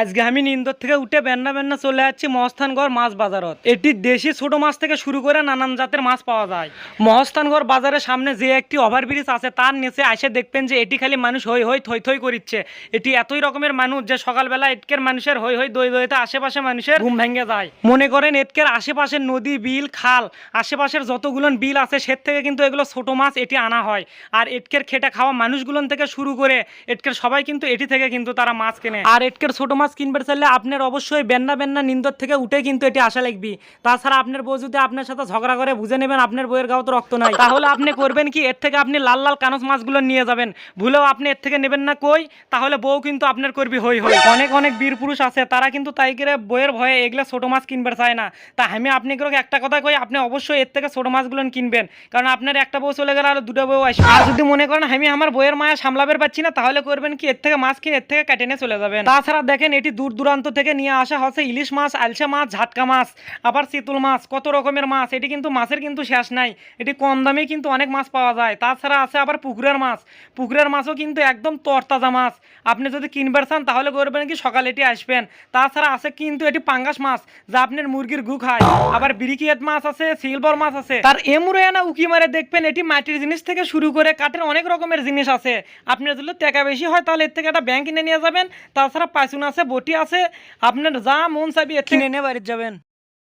আজকে আমি নিন্দর থেকে উঠে বেন্না বেন্না চলে যাচ্ছি মহস্থানগড় মাছ বাজারত। এটি দেশি ছোট মাছ থেকে শুরু করে নানান জাতের মাছ পাওয়া যায়। মহস্থানগড় বাজারের সামনে যে একটি ওভারব্রিজ আছে তার নিচে আসে দেখবেন যে এটি খালি মানুষ হই হই থই থই করিচ্ছে। এটি এতই রকমের মানুষ যে সকালবেলা এটকের মানুষের হই হই দই দইতে আশেপাশে মানুষের ঘুম ভেঙে যায়। মনে করেন এটকের আশেপাশের নদী বিল খাল আশেপাশের যতগুলো বিল আছে সে থেকে কিন্তু এগুলো ছোট মাছ এটি আনা হয়। আর এটকের খেটে খাওয়া মানুষগুলোন থেকে শুরু করে এটকের সবাই কিন্তু এটি থেকে কিন্তু তারা মাছ কেনে। আর এটকের ছোট মাছ কিনবে চাইলে আপনার অবশ্যই বেন্না বেন্না নিন্দর থেকে উঠে কিন্তু এটি আশা লাগবি। তাছাড়া আপনার বউ যদি আপনার সাথে ঝগড়া করে, বুঝে নেবেন আপনার বইয়ের গাও তো রক্ত নাই। তাহলে আপনি করবেন কি? এর থেকে আপনি লাল লাল কানস মাছগুলো নিয়ে যাবেন। ভুলেও আপনি এর থেকে নেবেন না কই? তাহলে বউ কিন্তু আপনার করবি হই হই। অনেক অনেক বীর পুরুষ আছে, তারা কিন্তু তাই করে বইয়ের ভয়ে এগুলো ছোট মাছ কিনবে চায় না। তা আমি আপনি করে একটা কথা কই, আপনি অবশ্যই এর থেকে ছোট মাছগুলো কিনবেন। কারণ আপনার একটা বউ চলে গেলে আর দুটো বউ আসবে। আর যদি মনে করেন আমি আমার বইয়ের মায়া সামলাবের পাচ্ছি না, তাহলে করবেন কি? এর থেকে মাছ কিনে, এর থেকে কেটে নিয়ে চলে যাবেন। তাছাড়া দেখেন এটি দূর দূরান্ত থেকে নিয়ে আসা হচ্ছে। ইলিশ মাছ, আলসা মাছ, ঝাটকা মাছ, আবার চিতুল মাছ, কত রকমের মাছ। এটি কিন্তু মাছের কিন্তু শেষ নাই। এটি কম দামে কিন্তু অনেক মাছ পাওয়া যায়। তাছাড়া আছে আবার পুকুরের মাছ। পুকুরের মাছও কিন্তু একদম তরতাজা মাছ। আপনি যদি কিনবার চান তাহলে করবেন কি? সকালে এটি আসবেন। তাছাড়া আছে কিন্তু এটি পাঙ্গাস মাছ, যা আপনার মুরগির গু খায়। আবার বিরিকিয়েট মাছ আছে, সিলভার মাছ আছে। তার এমুরেনা উকি মারে দেখবেন, এটি মাটির জিনিস থেকে শুরু করে কাঠের অনেক রকমের জিনিস আছে। আপনার যদি টাকা বেশি হয় তাহলে এর থেকে একটা ব্যাংক কিনে নিয়ে যাবেন। তাছাড়া পাইসুন আছে বটি আছে আপনার যা মন চাবি কিনে নিয়ে বাড়িতে যাবেন।